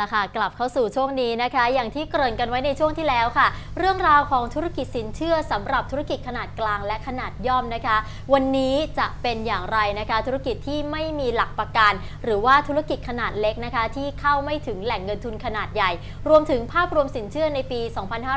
ละค่ะ กลับเข้าสู่ช่วงนี้นะคะ อย่างที่เกริ่นกันไว้ในช่วงที่แล้วค่ะ เรื่องราวของธุรกิจสินเชื่อสำหรับธุรกิจขนาดกลางและขนาดย่อมนะคะ วันนี้จะเป็นอย่างไรนะคะ ธุรกิจที่ไม่มีหลักประกัน หรือว่าธุรกิจขนาดเล็กนะคะ ที่เข้าไม่ถึงแหล่งเงินทุนขนาดใหญ่ รวมถึงภาพรวมสินเชื่อในปี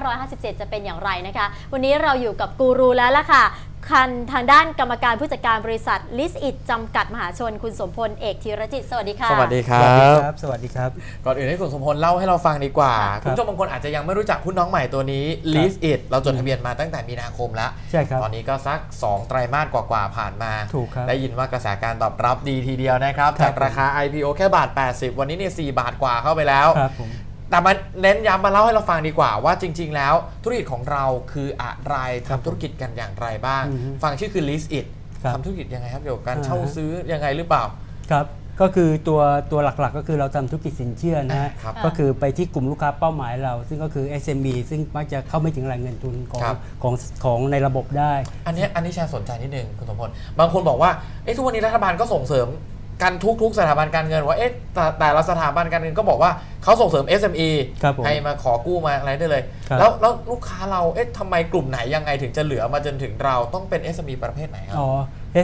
2557 จะเป็นอย่างไรนะคะ วันนี้เราอยู่กับกูรูแล้วล่ะค่ะ คันทางด้านกรรมการผู้จัดการบริษัทลิสอิดจำกัดมหาชน คุณสมพลเอกธีรจิต สวัสดีค่ะ สวัสดีคสรัวัสดีบ ครับ สวัสดีครับ ก่อนอื่นให้คุณสมพลเล่าให้เราฟังดีกว่าครับคุณผู้ชมบางคนอาจจะยังไม่รู้จักหุ้นน้องใหม่ตัวนี้ l e a s It เราจดทะเบียนมาตั้งแต่มีนาคมแล้ว ใช่ครับ ตอนนี้ก็สัก 2 ไตรมาสกว่าๆผ่านมา ถูกครับได้ยินว่ากระแสการตอบรับดีทีเดียวนะครับ ครับจากราคา IPO แค่บาท 80 วันนี้เนี่ย4บาทกว่าเข้าไปแล้ว ครับผม แต่มาเน้นย้ำมาเล่าให้เราฟังดีกว่าว่าจริง ๆ แล้วธุรกิจของเราคืออะไรครับทำธุรกิจกันอย่างไรบ้าง อือฮึฟังชื่อคือ l e a s It ครับ ทำธุรกิจยังไงครับเกี่ยวกับการอ่าฮะเช่าซื้อยังไงหรือเปล่า ครับก็คือตัวตัวหลักๆ ก็คือเราทำธุรกิจสินเชื่อนะฮะครับก็คือไปที่กลุ่มลูกค้าเป้าหมายเรา ซึ่งก็คือ SME ซึ่งมักจะเข้าไม่ถึงแหล่งเงินทุนของครับ ของของในระบบได้ อันเนี้ยอันนี้แชร์สนใจนิดนึงคุณสมพลบางคนบอกว่าเอ๊ะทุกวันนี้รัฐบาลก็ส่งเสริม กันทุกๆ สถาบันการเงินว่าเอ๊ะแต่แต่ละสถาบันการเงินก็บอกว่าเขาส่งเสริม SME ครับผมให้มาขอกู้มาอะไรได้เลย ครับ แล้วแล้วลูกค้าเราเอ๊ะทำไมกลุ่มไหนยังไงถึงจะเหลือมาจนถึงเราต้องเป็น SME ประเภทไหนครับ อ๋อ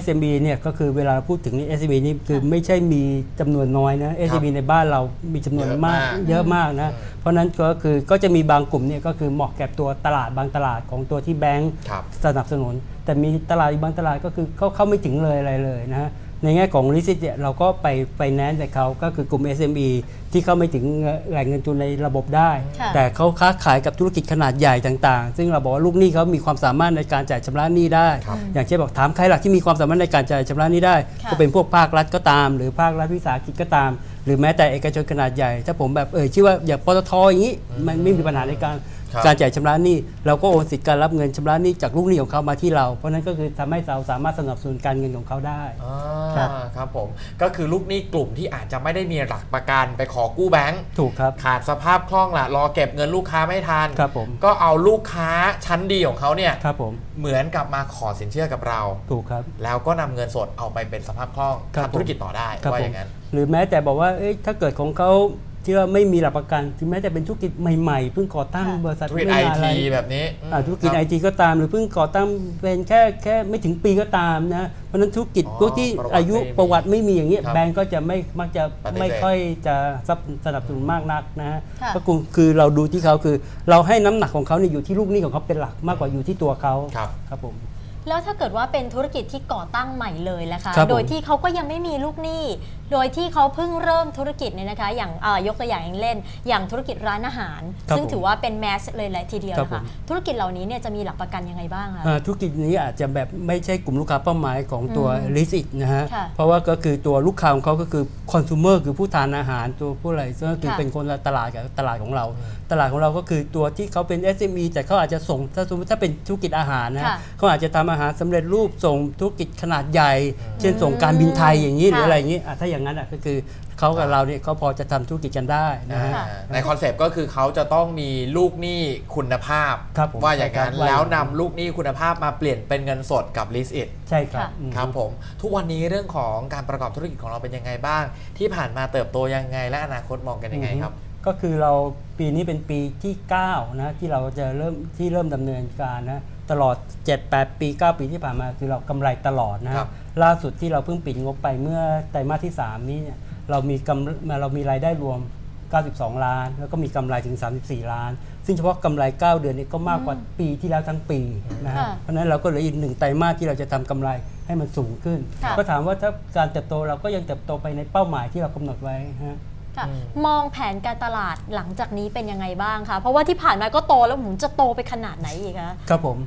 SME เนี่ยก็คือเวลาเราพูดถึงนี่ SME นี่คือไม่ใช่มีจำนวนน้อยนะ SME ในบ้านเรามีจำนวนมากเยอะมากเยอะมากนะอืมเพราะฉะนั้นก็คือก็จะมีบางกลุ่มเนี่ยก็คือเหมาะแก่ตัวตลาดบางตลาดของตัวที่แบงก์ครับ สนับสนุน แต่มีตลาดอีกบางตลาดก็คือเขาเข้าไม่ถึงเลยอะไรเลยนะฮะ ในแง่ของลิซิตเนี่ยเราก็ไปไปแนนแต่เขาก็คือกลุ่ม SME ที่เข้าไม่ถึงแหล่งเงินทุนในระบบได้ ค่ะแต่เขาค้าขายกับธุรกิจขนาดใหญ่ต่างๆ ซึ่งเราบอกว่าลูกหนี้เขามีความสามารถในการจ่ายชำระหนี้ได้ ครับ อย่างเช่นบอกถามใครหลักที่มีความสามารถในการจ่ายชำระหนี้ได้ ค่ะ ก็เป็นพวกภาครัฐก็ตาม หรือภาครัฐวิสาหกิจก็ตาม หรือแม้แต่เอกชนขนาดใหญ่ ถ้าผมแบบเอ่ยชื่อว่าอย่างปตทอย่างนี้มันไม่มีปัญหาในการ ครับการจ่ายชำระหนี้เราก็โอนสิทธิ์การรับเงินชำระหนี้จากลูกหนี้ของเขามาที่เรา เพราะนั้นก็คือทำให้เราสามารถสนับสนุนการเงินของเขาได้ อ่าครับครับผมก็คือลูกหนี้กลุ่มที่อาจจะไม่ได้มีหลักประกันไปขอกู้แบงก์ถูกครับ ขาดสภาพคล่องละรอเก็บเงินลูกค้าไม่ทันครับผม ก็เอาลูกค้าชั้นดีของเขาเนี่ยครับผมเหมือนกับมาขอสินเชื่อกับเรา ถูกครับ แล้วก็นำเงินสดเอาไปเป็นสภาพคล่องครับทำธุรกิจต่อได้ครับว่าผอมย่างนั้น หรือแม้แต่บอกว่าเอ้ยถ้าเกิดของเขา ที่ว่าไม่มีหลักประกันถึงแม้จะเป็นธุรกิจใหม่ๆเพิ่งก่อตั้งค่ะบริษัทธุรกิจไม่ไอนานอะไรทีแบบนี้มอ่าธุรกิจคบไอทีก็ตามหรือเพิ่งก่อตั้งเป็นแค่แค่ไม่ถึงปีก็ตามนะเพราะฉะนั้นธุรกิจอ๋อพวกที่ประวัติอายุไม่มีประวัติไม่มีอย่างเงี้ยครับแบงก์ก็จะไม่มักจะปฏิเสธไม่ค่อยจะสนับสนับสนุนมากนักนะฮะค่ะก็คือคือเราดูที่เขาคือ เราให้น้ำหนักของเขาเนี่ยอยู่ที่ลูกหนี้ของเขาเป็นหลักมากกว่าอยู่ที่ตัวเขาครับครับผมแล้วถ้าเกิดว่าเป็นธุรกิจที่ก่อตั้งใหม่เลยล่ะคะครับผมโดยที่เขาก็ยังไม่มีลูกหนี้ โดยที่เขาเพิ่งเริ่มธุรกิจเนี่ยนะคะ อย่างเอ่อยกตัวอย่างอย่างเล่น อย่างธุรกิจร้านอาหารครับซึ่งผมถือว่าเป็นแมสเลยแหละทีเดียวครับนะคะผมธุรกิจเหล่านี้เนี่ยจะมีหลักประกันยังไงบ้างคะอ่าธุรกิจนี้อาจจะแบบไม่ใช่กลุ่มลูกค้าเป้าหมายของตัวอืมลิสิตนะฮะค่ะเพราะว่าก็คือตัวลูกค้าของเขาก็คือคอน sumer คือผู้ทานอาหารตัวผู้อะไรซึ่งก็คือค่ะเป็นคนละตลาดกับตลาดของเรา ตลาดของเราก็คือตัวที่เขาเป็น SME แต่เขาอาจจะส่งถ้าสมมติถ้าเป็นธุรกิจอาหารนะฮะค่ะเขาอาจจะทำอาหารสำเร็จรูปส่งธุรกิจขนาดใหญ่ เช่นส่งการบินไทยอย่างนี้หรือค่ะอะไรอย่างนี้อะถ้าอย่างนั้นอะก็คือเขากับเราเนี่ยเขาพอจะทำธุรกิจกันได้นะฮะค่ะในคอนเซปต์ก็คือเขาจะต้องมีลูกหนี้คุณภาพ ครับผมว่าอย่างนั้นใช่ครับ แล้วนำลูกหนี้คุณภาพมาเปลี่ยนเป็นเงินสดกับ l i s It ใช่ครับค่ะ อืม ครับผม ทุกวันนี้เรื่องของการประกอบธุรกิจของเราเป็นยังไงบ้าง ที่ผ่านมาเติบโตยังไง และอนาคตมองกันยังไงครับ ก็คือเราปีนี้เป็นปีที่9นะที่เราจะเริ่มที่เริ่มดำเนินการนะ ตลอด 7-8 ปี 9 ปีที่ผ่านมาคือเรากำไรตลอดนะคครัรับบล่าสุดที่เราเพิ่งปิดงบไปเมื่อไตรมาสที่ 3 นี้เนี่ยเรามีกำเรามีรายได้รวม 92 ล้าน แล้วก็มีกำไรถึง 34 ล้าน ซึ่งเฉพาะกำไร 9 เดือนนี้ก็มากกว่าปีที่แล้วทั้งปีนะฮะค่ะเพราะฉะนั้นเราก็เหลืออีกหนึ่งไตรมาสที่เราจะทำกำไรให้มันสูงขึ้น ค่ะ ก็ถามว่าถ้าการเติบโตเราก็ยังเติบโตไปในเป้าหมายที่เรากำหนดไว้ฮะ ค่ะอืม มองแผนการตลาดหลังจากนี้เป็นยังไงบ้างคะ เพราะว่าที่ผ่านมาก็โตแล้วหมุนจะโตไปขนาดไหนอีกคะ ครับผม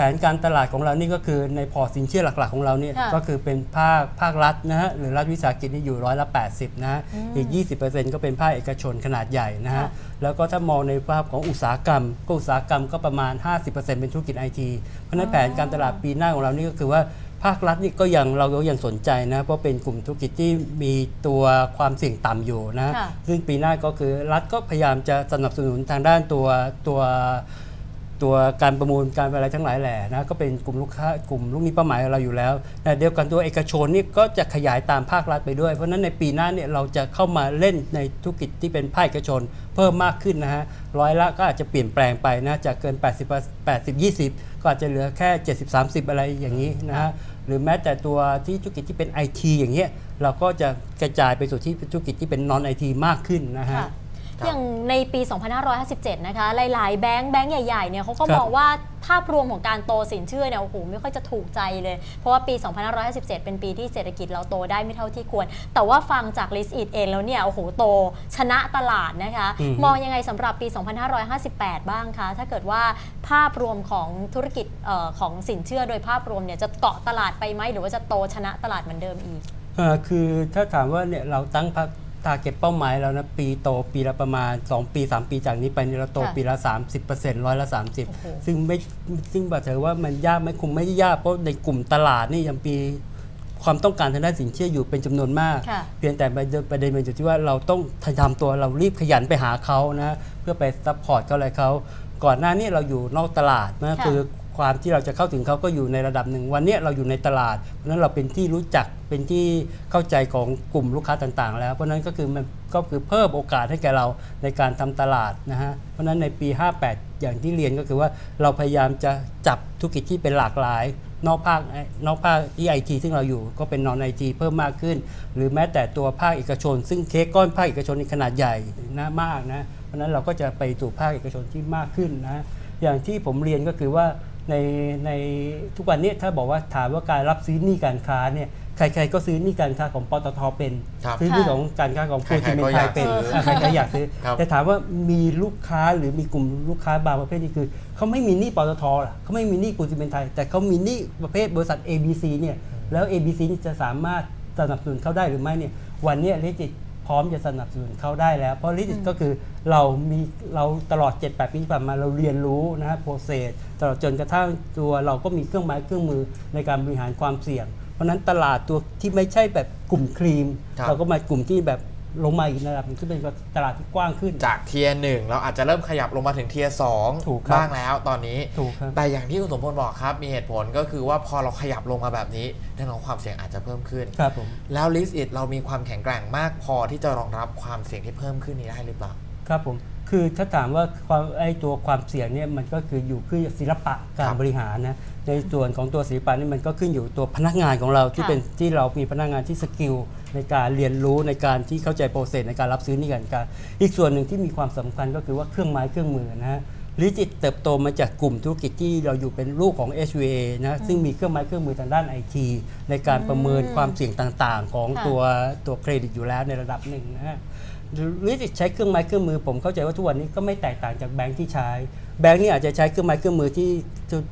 แผนการตลาดของเรานี่ก็คือในพอร์ตสินเชื่อหลักๆของเราเนี่ยค่ะก็คือเป็นภาคภาครัฐนะฮะหรือรัฐวิสาหกิจนี่อยู่ร้อยละ 80 นะฮะอืมอีก 20%ก็เป็นภาคเอกชนขนาดใหญ่นะฮะค่ะแล้วก็ถ้ามองในภาพของอุตสาหกรรม ก็อุตสาหกรรมก็ประมาณ 50%เป็นธุรกิจไอทีเพราะฉะนั้นแผนการตลาดปีหน้าของเรานี่ก็คือว่าภาครัฐนี่ก็ยังเราก็ยังสนใจนะ เพราะเป็นกลุ่มธุรกิจที่มีตัวความเสี่ยงต่ำอยู่นะค่ะซึ่งปีหน้าก็คือรัฐก็พยายามจะสนับสนุนทางด้านตัวตัว ตัวการประมูลการอะไรทั้งหลายแหล่นะก็เป็นกลุ่มลูกค้ากลุ่มลูกนี้เป้าหมายของเราอยู่แล้วแต่เดียวกันตัวเอกชนนี่ก็จะขยายตามภาครัฐไปด้วย เพราะฉะนั้นในปีหน้าเนี่ยเราจะเข้ามาเล่นในธุรกิจที่เป็นภาคเอกชน เพิ่มมากขึ้นนะฮะร้อยละก็อาจจะเปลี่ยนแปลงไปนะจากเกิน 80 80 20 ก็อาจจะเหลือแค่ 70 30 อะไรอย่างนี้นะฮะหรือแม้แต่ตัวที่ธุรกิจที่เป็น IT อย่างเงี้ยเราก็จะกระจายไปสู่ที่ธุรกิจที่เป็น non IT มากขึ้นนะฮะค่ะ อย่างในปี 2557 นะคะ หลายๆ แบงค์แบงค์ใหญ่ๆ เนี่ยเขาก็ครับ มองว่าภาพรวมของการโตสินเชื่อเนี่ย โอ้โห ไม่ค่อยจะถูกใจเลย เพราะว่าปี 2557 เป็นปีที่เศรษฐกิจเราโตได้ไม่เท่าที่ควร แต่ว่าฟังจาก List It เองแล้วเนี่ย โอ้โห โตชนะตลาดนะคะ อืม มองยังไงสำหรับปี 2558 บ้างคะ ถ้าเกิดว่าภาพรวมของธุรกิจเออของสินเชื่อโดยภาพรวมเนี่ยจะเกาะตลาดไปไหมหรือว่าจะโตชนะตลาดเหมือนเดิมอีกเอ่อคือถ้าถามว่าเนี่ยเราตั้งพัก ตาเก็บเป้าหมายแล้วนะปีโตปีละประมาณ 2 ปี 3 ปีจากนี้ไปเนี่ยเราโตค่ะปีละ 30%ร้อยละ โอ้โห 30 ซึ่งไม่ซึ่งบอกเถอะว่ามันยากไหม่คงไม่ได้ยากเพราะในกลุ่มตลาดนี่ยังปีความต้องการทางด้านสินเชื่ออยู่เป็นจำนวนมาก ค่ะ เพียงแต่ประเด็นมันอยู่ที่ว่าเราต้องทำตัวเรารีบขยันไปหาเขานะเพื่อไปซัพพอร์ตเขาอะไรเขาก่อนหน้านี้เราอยู่นอกตลาดนะค่ะ คือความที่เราจะเข้าถึงเขาก็อยู่ในระดับหนึ่งวันเนี้ยเราอยู่ในตลาดเพราะฉะนั้นเราเป็นที่รู้จัก เป็นที่เข้าใจของกลุ่มลูกค้าต่างๆ แล้ว เพราะนั้นก็คือมันก็คือเพิ่มโอกาสให้แก่เราในการทำตลาดนะฮะเพราะฉะนั้นในปี 58 อย่างที่เรียนก็คือว่าเราพยายามจะจับธุรกิจที่เป็นหลากหลาย นอกภาคนอกภาคที่ไอทีซึ่งเราอยู่ก็เป็นนอนไอทีเพิ่มมากขึ้น หรือแม้แต่ตัวภาคเอกชน ซึ่งเค้กก้อนภาคเอกชนในขนาดใหญ่นะมากนะเพราะฉะนั้นเราก็จะไปสู่ภาคเอกชนที่มากขึ้นนะอย่างที่ผมเรียนก็คือว่าในในทุกวันนี้ถ้าบอกว่าถามว่าการรับซื้อหนี้การค้าเนี่ย ใครๆก็ซื้อหนี้การค้าของปตทเป็น ครับซื้อหนี้ค่ะของการค้าของใคปูรๆซีเมนก็ต์ไทอยยากเป็นซื้ออะใครๆอยากซื้อ ครับ แต่ถามว่ามีลูกค้าหรือมีกลุ่มลูกค้าบางประเภทนี่คือเขาไม่มีหนี้ปตทล่ะเขาไม่มีหนี้ปูนซีเมนต์ไทย แต่เขามีหนี้ประเภทบริษัท ABC เนี่ยแล้ว ABC นี่จะสามารถสนับสนุนเขาได้หรือไม่เนี่ยวันเนี้ลิจิตพร้อมจะสนับสนุนเขาได้แล้ว เพราะลิจิตก็คือเรามีเราตลอด 7-8 ปีที่ผ่านมาเราเรียนรู้นะฮะโปรเซสตลอดจนกระทั่งตัวเราก็มีเครื่องไม้เครื่องมือในการบริหารความเสี่ยง เพราะฉะนั้นตลาดตัวที่ไม่ใช่แบบกลุ่มครีม ครับ เราก็มากลุ่มที่แบบลงมาอีกระดับหนึงซึ่งเป็นตลาดที่กว้างขึ้น จากเทียร์หนึ่งเราอาจจะเริ่มขยับลงมาถึงเทียร์สองถูกครับ บ้างแล้วตอนนี้ ถูกครับ แต่อย่างที่คุณสมพลบอกครับ มีเหตุผลก็คือว่าพอเราขยับลงมาแบบนี้แน่นอนความเสี่ยงอาจจะเพิ่มขึ้น ครับผม แล้ว list it เรามีความแข็งแกร่งมากพอที่จะรองรับความเสี่ยงที่เพิ่มขึ้นนี้ได้หรือเปล่า ครับผม คือถ้าถามว่าความไอ้ตัวความเสี่ยงเนี่ยมันก็คืออยู่ขึ้นศิลปะกาครรับบริหารนะในส่วนของตัวศิลปะนี่มันก็ขึ้นอยู่ตัวพนักงานของเราที่ค่ะเป็นที่เรามีพนักงานที่สกิลในการเรียนรู้ในการที่เข้าใจโปรเซสในการรับซื้อนี่กันการอีกส่วนหนึ่งที่มีความสำคัญก็คือว่าเครื่องไม้เครื่องมือนะฮะลิจิตเติบโตมาจากกลุ่มธุรกิจที่เราอยู่เป็นลูกของ HVA นะซึ่งมีเครื่องไม้เครื่องมือทางด้านไอทีในการประเมินความเสี่ยงต่างๆ ของค่ะตัวตัวเครดิตอยู่แล้วในระดับหนึ่งนะฮะ หรือจะใช้เครื่องไม้เครื่องมือ ผมเข้าใจว่าทุกวันนี้ก็ไม่แตกต่างจากแบงค์ที่ใช้ แบงค์นี่อาจจะใช้เครื่องไม้เครื่องมือที่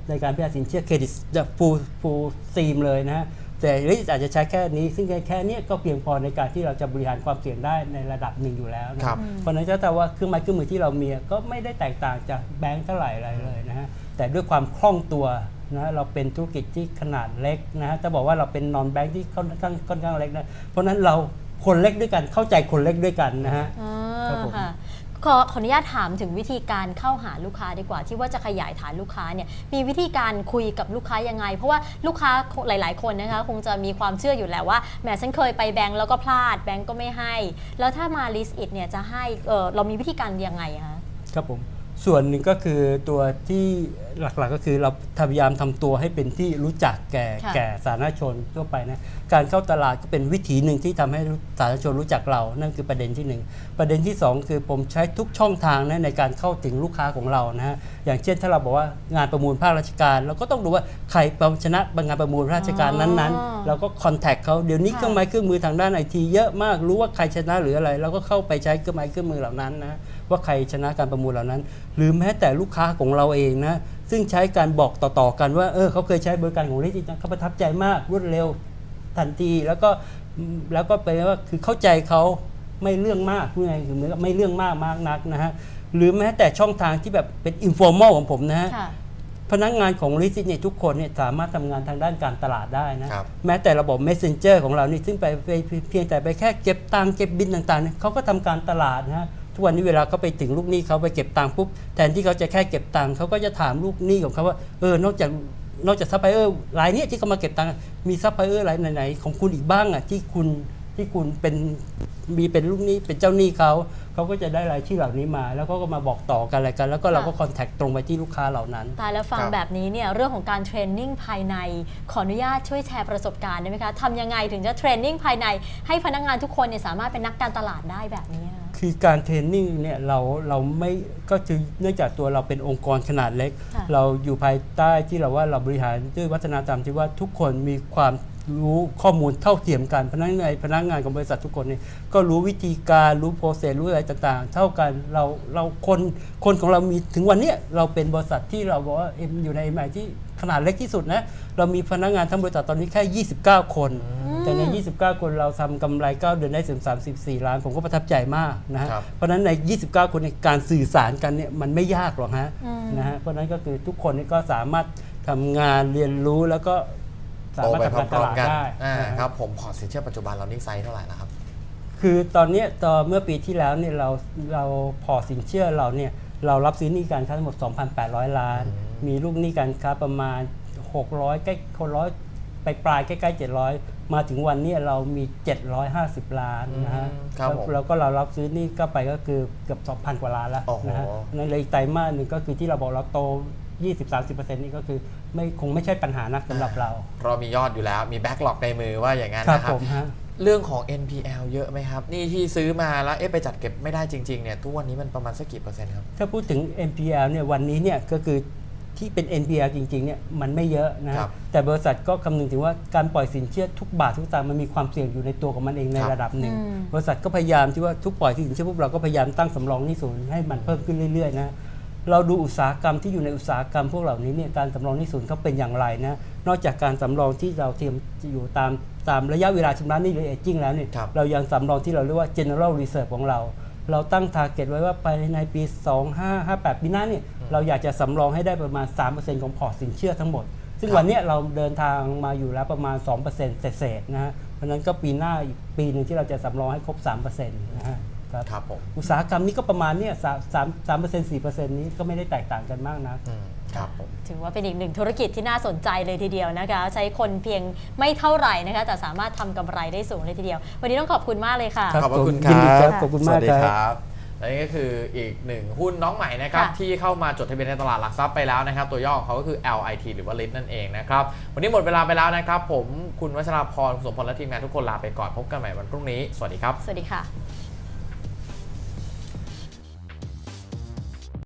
ในการพิจารณาสินเชื่อเครดิตฟูฟูซีมเลยนะฮะแต่ลิสอาจจะใช้แค่นี้ ซึ่งแค่เนี้ยก็เพียงพอในการที่เราจะบริหารความเสี่ยงได้ในระดับหนึ่งอยู่แล้วนะครับเพราะฉะนั้นถ้าแต่ว่าเครื่องไม้เครื่องมือที่เรามีก็ไม่ได้แตกต่างจากแบงค์เท่าไหร่อะไรเลยนะฮะแต่ด้วยความคล่องตัวนะเราเป็นธุรกิจที่ขนาดเล็กนะฮะจะบอกว่าเราเป็นนอนแบงค์ที่ค่อนข้างค่อนข้างเล็กนะเพราะฉะนั้นเรา คนเล็กด้วยกันเข้าใจคนเล็กด้วยกันนะฮะ อ่าครับผม ค่ะขอขออนุญาตถามถึงวิธีการเข้าหาลูกค้าดีกว่า ที่ว่าจะขยายฐานลูกค้าเนี่ยมีวิธีการคุยกับลูกค้ายังไง เพราะว่าลูกค้าหลาย ๆ คนนะคะคงจะมีความเชื่ออยู่แล้วว่าแหมฉันเคยไปแบงก์แล้วก็พลาดแบงก์ก็ไม่ให้ แล้วถ้ามา list it เนี่ยจะให้เออเรามีวิธีการยังไงคะ ครับผม ส่วนหนึ่งก็คือตัวที่หลักๆก็คือเราพยายามทำตัวให้เป็นที่รู้จักแก่ค่ะแก่สาธารณชนทั่วไปนะการเข้าตลาดก็เป็นวิธีหนึ่งที่ทำให้สาธารณชนรู้จักเรา นั่นคือประเด็นที่หนึ่งประเด็นที่สองคือผมใช้ทุกช่องทางนะในการเข้าถึงลูกค้าของเรานะฮะอย่างเช่นถ้าเราบอกว่างานประมูลภาคราชการ เราก็ต้องดูว่าใครชนะงานประมูลราชการนั้นๆเราก็คอนแทคเขาเดี๋ยวนี้ค่ะเครื่องไม้เครื่องมือทางด้านไอทีเยอะมากรู้ว่าใครชนะหรืออะไรเราก็เข้าไปใช้เครื่องไม้เครื่องมือเหล่านั้นนะ ว่าใครชนะการประมูลเหล่านั้น หรือแม้แต่ลูกค้าของเราเองนะ ซึ่งใช้การบอกต่อๆกันว่าเออเขาเคยใช้บริการของลิจิตเขาประทับใจมากรวดเร็วทันทีแล้วก็แล้วก็ไปนว่าคือเข้าใจเขาไม่เรื่องมากพูดง่ายๆคือเหมือนกับไม่เรื่องมากมากนักนะฮะหรือแม้แต่ช่องทางที่แบบเป็นอินฟอร์มอลของผมนะฮะค่ะพนักงานของลิซิเนี่ยทุกคนเนี่ยสามารถทำงานทางด้านการตลาดได้นะครับแม้แต่ระบบ Messenger ของเรานี่ซึ่งไปไปเพียงแต่ไปแค่เก็บตังค์เก็บบินต่างๆเนี่ยเขาก็ทำการตลาดนะฮะ ทุกวันนี้เวลาเขาไปถึงลูกหนี้เขาไปเก็บตังค์ปุ๊บแทนที่เขาจะแค่เก็บตังค์เขาก็จะถามลูกหนี้ของเขาว่าเออนอกจากนอกจากซัพพลายเออร์รายเนี้ยที่เขามาเก็บตังค์มีซัพพลายเออร์รายไหนๆของคุณอีกบ้างอะที่คุณที่คุณเป็นมีเป็นลูกหนี้เป็นเจ้าหนี้เขาเขาก็จะได้รายชื่อเหล่านี้มา แล้วเขาก็มาบอกต่อกันอะไรกัน แล้วก็เราก็คอนแทคตรงไปที่ลูกค้าเหล่านั้นตายแล้วฟังครับแบบนี้เนี่ยเรื่องของการเทรนนิ่งภายใน ขออนุญาตช่วยแชร์ประสบการณ์ได้ไหมคะทำยังไงถึงจะเทรนนิ่งภายในให้พนักงานทุกคนเนี่ยสามารถเป็นนักการตลาดได้แบบนี้ คะคือการเทรนนิ่งเนี่ยเราเราไม่ก็คือเนื่องจากตัวเราเป็นองค์กรขนาดเล็กค่ะเราอยู่ภายใต้ที่เราว่าเราบริหารด้วยวัฒนธรรมที่ว่าทุกคนมีความ รู้ข้อมูลเท่าเทียมกันพนักงานพนักงานของบริษัททุกคนเนี่ยก็รู้วิธีการรู้โปรเซสรู้อะไรต่างๆ เท่ากันเราเราคนคนของเรามีถึงวันเนี้ยเราเป็นบริษัทที่เราบอกว่าเอ็มอยู่ในไมที่ขนาดเล็กที่สุดนะเรามีพนักงานทั้งบริษัทตอนนี้แค่ 29 คน แต่ใน 29 คนเราทำกำไร9เดือนได้ถึง34 ล้าน ผมก็ประทับใจมากนะฮะครับเพราะฉะนั้นใน 29 คนในยการสื่อสารกันเนี่ยมันไม่ยากหรอกฮะอืมนะฮะเพราะฉะนั้นก็คือทุกคนนี่ก็สามารถทำงานเรียนรู้แล้วก็ สาโตมารถไปทำการตพร้อมลาดๆกันได้อ่านะฮะครับผมพอร์ตสินเชื่อปัจจุบันเรานิ่งไซส์เท่าไหร่นะครับ คือตอนเนี้ยตอนเมื่อปีที่แล้วเนี่ยเราเราพอสินเชื่อเราเนี่ยเรารับซื้อหนี้การค้าทั้งหมด 2,800 ล้าน มีลูกหนี้การค้าประมาณ 600ใกล้คนร้อยไปปลายๆใกล้ๆ700 มาถึงวันเนี้ยเรามี 750 ล้านนะฮะอืมครับผมแล้วก็เรารับซื้อหนี้ก็ไปก็คือเกือบ 2,000 กว่าล้านแล้วโอ้โหนะฮะนั่นเลยอีกไตรมาสหนึ่งก็คือที่เราบอกเราโต 20-30%นี่ก็คือไม่คงไม่ใช่ปัญหานักสำหรับเราเรามียอดอยู่แล้วมีแบ็กหลอกในมือว่าอย่างนั้นครับนะครับ ผมฮะ เรื่องของ NPL เยอะไหมครับ นี่ที่ซื้อมาแล้วเอ๊ะไปจัดเก็บไม่ได้จริงๆเนี่ยทุกวันนี้มันประมาณสักกี่เปอร์เซ็นต์ครับ ถ้าพูดถึง NPL เนี่ยวันนี้เนี่ยก็คือที่เป็น NPL จริงๆเนี่ยมันไม่เยอะนะครับแต่บริษัทก็คำนึงถึงว่าการปล่อยสินเชื่อทุกบาททุกสตางค์มันมีความเสี่ยงอยู่ในตัวของมันเองในครับ ระดับหนึ่งอืม บริษัทก็พยายามที่ว่าทุกปล่อยสินเชื่อพวกเราก็พยายามตั้งสำรองหนี้ศูนย์ให้มันเพิ่มขึ้นเรื่อยๆนะ เราดูอุตสาหกรรมที่อยู่ในอุตสาหกรรมพวกเหล่านี้เนี่ยการสำรองหนี้ศูนย์เขาเป็นอย่างไรนะนอกจากการสำรองที่เราเตรียมอยู่ตามตามระยะเวลาชำระหนี้หรือ aging แล้วเนี่ยครับ เรายังสำรองที่เราเรียกว่า general reserve ของเรา เราตั้ง target ไว้ว่าภายในปี 2558 ปีหน้าเนี่ยเราอยากจะสำรองให้ได้ประมาณ 3%ของพอร์ตสินเชื่อทั้งหมด ซึ่งครับวันเนี้ยเราเดินทางมาอยู่แล้วประมาณ 2%เศษๆนะฮะเพราะฉะนั้นก็ปีหน้าอีกปีหนึ่งที่เราจะสำรองให้ครบ 3%นะฮะ ครับครับผมอุตสาหกรรมนี้ก็ประมาณเนี่ยสามสามสามเปอร์เซ็นต์สี่เปอร์เซ็นต์นี้ก็ไม่ได้แตกต่างกันมากนะ อืมครับผม ถือว่าเป็นอีกหนึ่งธุรกิจที่น่าสนใจเลยทีเดียวนะคะ ใช้คนเพียงไม่เท่าไหร่นะคะ แต่สามารถทำกำไรได้สูงเลยทีเดียว วันนี้ต้องขอบคุณมากเลยค่ะครับขอบพระคุณผมยินดีครับขอบคุณสมากวัสดีครับครับ และนี่ก็คืออีกหนึ่งหุ้นน้องใหม่นะครับ ค่ะ ที่เข้ามาจดทะเบียนในตลาดหลักทรัพย์ไปแล้วนะครับ ตัวย่อของเขาก็คือ LIT หรือว่า LIT นั่นเองนะครับ วันนี้หมดเวลาไปแล้วนะครับ ผมคุณวัชราพรคุณสมพลและทีมงานทุกคนลาไปก่อนพบกันใหม่วันพรุ่งนี้ สวัสดีครับ สวัสดีค่ะ